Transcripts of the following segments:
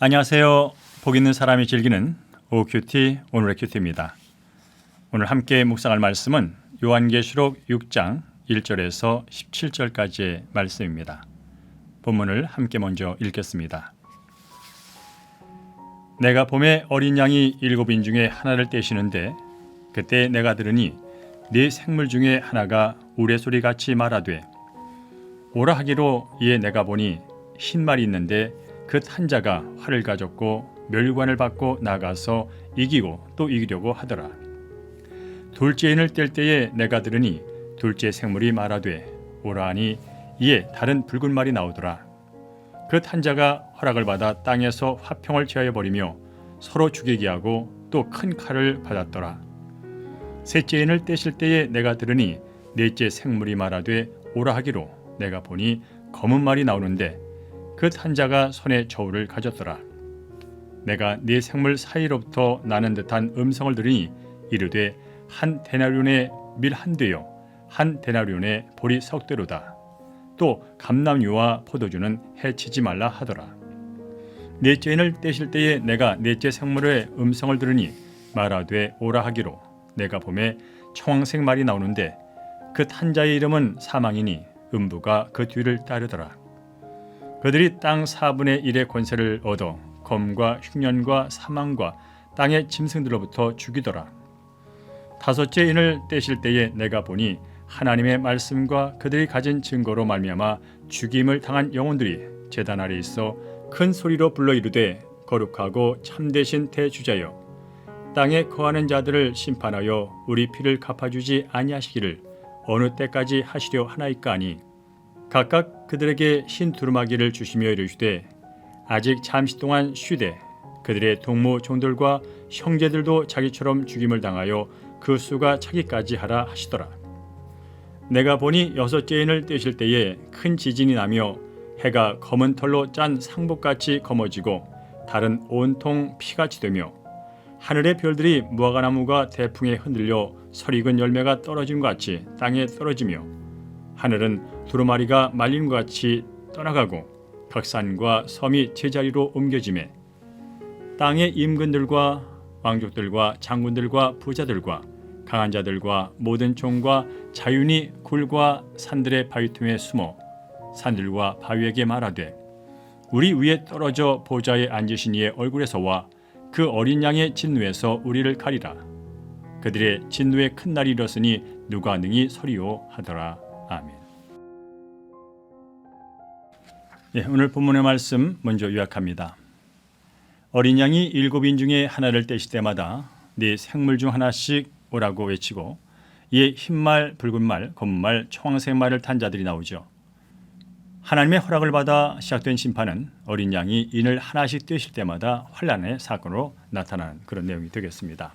안녕하세요. 복 있는 사람이 즐기는 OQT 오늘의 큐티입니다. 오늘 함께 묵상할 말씀은 요한계시록 6장 1절에서 17절까지의 말씀입니다. 본문을 함께 먼저 읽겠습니다. 내가 봄에 어린 양이 일곱인 중에 하나를 떼시는데 그때 내가 들으니 네 생물 중에 하나가 우레소리 같이 말하되 오라 하기로 이에 내가 보니 흰 말이 있는데 그 탄자가 활을 가졌고 멸관을 받고 나가서 이기고 또 이기려고 하더라. 둘째 인을 뗄 때에 내가 들으니 둘째 생물이 말하되 오라 하니 이에 다른 붉은 말이 나오더라. 그 탄자가 허락을 받아 땅에서 화평을 취하여 버리며 서로 죽이게 하고 또 큰 칼을 받았더라. 셋째 인을 떼실 때에 내가 들으니 넷째 생물이 말하되 오라 하기로 내가 보니 검은 말이 나오는데 그 탄자가 손에 저울을 가졌더라. 내가 네 생물 사이로부터 나는 듯한 음성을 들으니 이르되 한 데나리온의 밀한 되요 한 데나리온의 보리 석 대로다. 또 감남유와 포도주는 해치지 말라 하더라. 넷째인을 떼실 때에 내가 넷째 생물의 음성을 들으니 말하되 오라 하기로 내가 봄에 청황색 말이 나오는데 그 탄자의 이름은 사망이니 음부가 그 뒤를 따르더라. 그들이 땅 4분의 1의 권세를 얻어 검과 흉년과 사망과 땅의 짐승들로부터 죽이더라. 다섯째 인을 떼실 때에 내가 보니 하나님의 말씀과 그들이 가진 증거로 말미암아 죽임을 당한 영혼들이 제단 아래 있어 큰 소리로 불러 이르되 거룩하고 참되신 대주자여 땅에 거하는 자들을 심판하여 우리 피를 갚아주지 아니하시기를 어느 때까지 하시려 하나이까 하니 각각 그들에게 흰 두루마기를 주시며 이르시되 아직 잠시 동안 쉬되 그들의 동무 종들과 형제들도 자기처럼 죽임을 당하여 그 수가 차기까지 하라 하시더라. 내가 보니 여섯째 인을 떼실 때에 큰 지진이 나며 해가 검은 털로 짠 상복같이 검어지고 달은 온통 피같이 되며 하늘의 별들이 무화과나무가 대풍에 흔들려 설익은 열매가 떨어진 것 같이 땅에 떨어지며 하늘은 두루마리가 말린 것 같이 떠나가고 각 산과 섬이 제자리로 옮겨지매 땅의 임금들과 왕족들과 장군들과 부자들과 강한 자들과 모든 종과 자윤이 굴과 산들의 바위 틈에 숨어 산들과 바위에게 말하되 우리 위에 떨어져 보좌에 앉으신 이의 얼굴에서와 그 어린 양의 진누에서 우리를 가리라. 그들의 진누의 큰 날이 이르렀으니 누가 능히 서리오 하더라 아멘. 예, 오늘 본문의 말씀 먼저 요약합니다. 어린 양이 일곱 인 중에 하나를 떼실 때마다 네 생물 중 하나씩 오라고 외치고 이에 흰말, 붉은말, 검은말, 청황색말을 탄 자들이 나오죠. 하나님의 허락을 받아 시작된 심판은 어린 양이 인을 하나씩 떼실 때마다 환란의 사건으로 나타나는 그런 내용이 되겠습니다.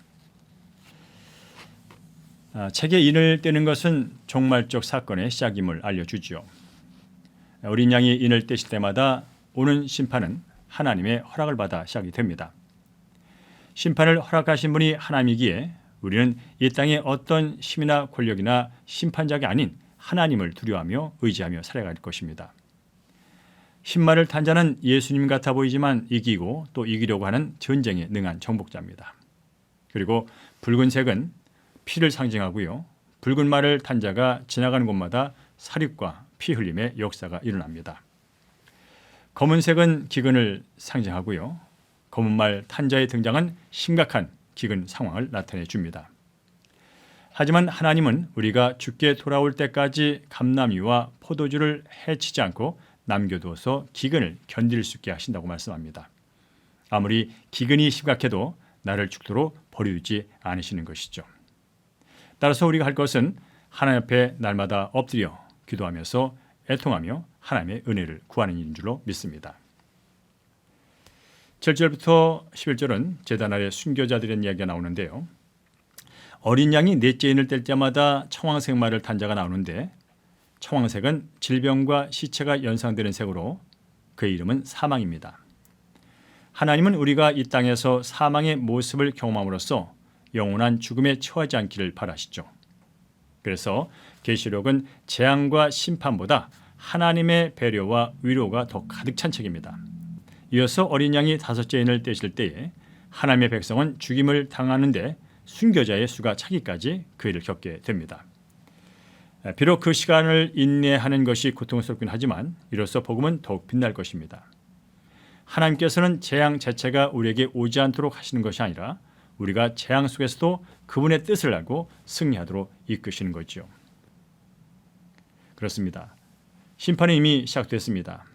아, 책의 인을 떼는 것은 종말적 사건의 시작임을 알려주죠. 어린 양이 인을 떼실 때마다 오는 심판은 하나님의 허락을 받아 시작이 됩니다. 심판을 허락하신 분이 하나님이기에 우리는 이 땅에 어떤 힘이나 권력이나 심판자가 아닌 하나님을 두려워하며 의지하며 살아갈 것입니다. 흰말을 탄 자는 예수님 같아 보이지만 이기고 또 이기려고 하는 전쟁에 능한 정복자입니다. 그리고 붉은색은 피를 상징하고요. 붉은 말을 탄 자가 지나가는 곳마다 사립과 피 흘림의 역사가 일어납니다. 검은색은 기근을 상징하고요. 검은 말 탄자의 등장은 심각한 기근 상황을 나타내 줍니다. 하지만 하나님은 우리가 죽게 돌아올 때까지 감남이와 포도주를 해치지 않고 남겨두어서 기근을 견딜 수 있게 하신다고 말씀합니다. 아무리 기근이 심각해도 나를 죽도록 버려두지 않으시는 것이죠. 따라서 우리가 할 것은 하나님 앞에 날마다 엎드려 기도하면서 애통하며 하나님의 은혜를 구하는 일인 줄로 믿습니다. 7절부터 11절은 제단 아래 순교자들의 이야기가 나오는데요. 어린 양이 넷째 인을 뗄 때마다 청황색 말을 탄 자가 나오는데 청황색은 질병과 시체가 연상되는 색으로 그의 이름은 사망입니다. 하나님은 우리가 이 땅에서 사망의 모습을 경험함으로써 영원한 죽음에 처하지 않기를 바라시죠. 그래서 계시록은 재앙과 심판보다 하나님의 배려와 위로가 더 가득 찬 책입니다. 이어서 어린 양이 다섯째 인을 떼실 때에 하나님의 백성은 죽임을 당하는데 순교자의 수가 차기까지 그 일을 겪게 됩니다. 비록 그 시간을 인내하는 것이 고통스럽긴 하지만 이로써 복음은 더욱 빛날 것입니다. 하나님께서는 재앙 자체가 우리에게 오지 않도록 하시는 것이 아니라 우리가 재앙 속에서도 그분의 뜻을 알고 승리하도록 이끄시는 거지요. 그렇습니다. 심판이 이미 시작됐습니다.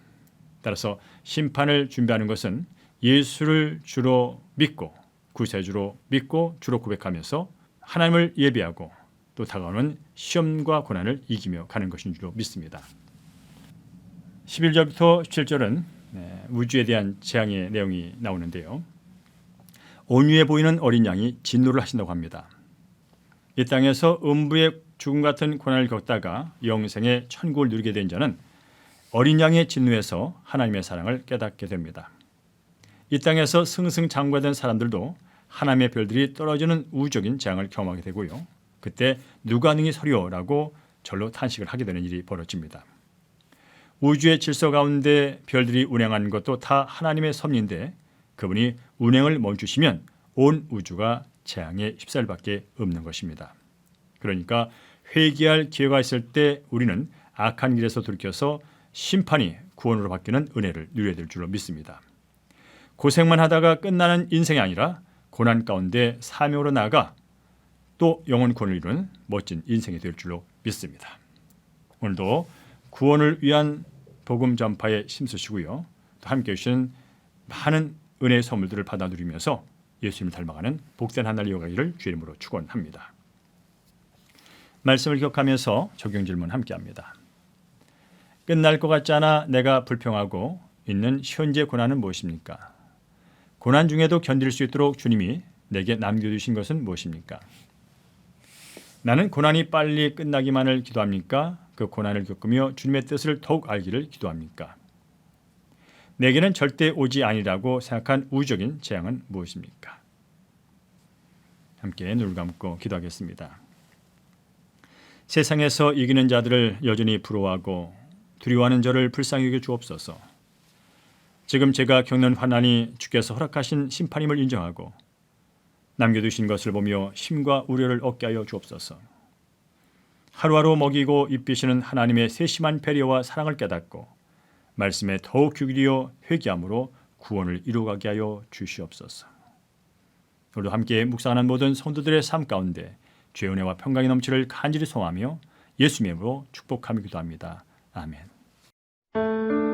따라서 심판을 준비하는 것은 예수를 주로 믿고 구세주로 믿고 주로 고백하면서 하나님을 예비하고 또 다가오는 시험과 고난을 이기며 가는 것인 줄로 믿습니다. 11절부터 17절은 네, 우주에 대한 재앙의 내용이 나오는데요. 온유해 보이는 어린 양이 진노를 하신다고 합니다. 이 땅에서 음부의 죽음 같은 고난을 겪다가 영생의 천국을 누리게 된 자는 어린 양의 진노에서 하나님의 사랑을 깨닫게 됩니다. 이 땅에서 승승장구하던 사람들도 하나님의 별들이 떨어지는 우주적인 재앙을 경험하게 되고요. 그때 누가 능히 서리오라고 절로 탄식을 하게 되는 일이 벌어집니다. 우주의 질서 가운데 별들이 운행하는 것도 다 하나님의 섭리인데 그분이 운행을 멈추시면 온 우주가 재앙에 휩싸일 밖에 없는 것입니다. 그러니까 회개할 기회가 있을 때 우리는 악한 길에서 돌이켜서 심판이 구원으로 바뀌는 은혜를 누려야 될 줄로 믿습니다. 고생만 하다가 끝나는 인생이 아니라 고난 가운데 사명으로 나아가 또 영원 구원을 이루는 멋진 인생이 될 줄로 믿습니다. 오늘도 구원을 위한 복음 전파에 힘쓰시고요. 또 함께 해주신 많은 은혜의 선물들을 받아 누리면서 예수님을 닮아가는 복된 한 날 이어가기를 주의 이름으로 축원합니다. 말씀을 기억하면서 적용 질문 함께합니다. 끝날 것 같지 않아 내가 불평하고 있는 현재 고난은 무엇입니까? 고난 중에도 견딜 수 있도록 주님이 내게 남겨주신 것은 무엇입니까? 나는 고난이 빨리 끝나기만을 기도합니까? 그 고난을 겪으며 주님의 뜻을 더욱 알기를 기도합니까? 내게는 절대 오지 아니라고 생각한 우주적인 재앙은 무엇입니까? 함께 눈을 감고 기도하겠습니다. 세상에서 이기는 자들을 여전히 부러워하고 두려워하는 저를 불쌍히 여겨 주옵소서. 지금 제가 겪는 환난이 주께서 허락하신 심판임을 인정하고 남겨두신 것을 보며 힘과 우려를 얻게 하여 주옵소서. 하루하루 먹이고 입히시는 하나님의 세심한 배려와 사랑을 깨닫고 말씀에 더욱 귀기려 회개함으로 구원을 이루어가게 하여 주시옵소서. 오늘도 함께 묵상하는 모든 성도들의 삶 가운데 죄 은혜와 평강이 넘치를 간절히 소망하며 예수님으로 축복하며 기도합니다. 아멘.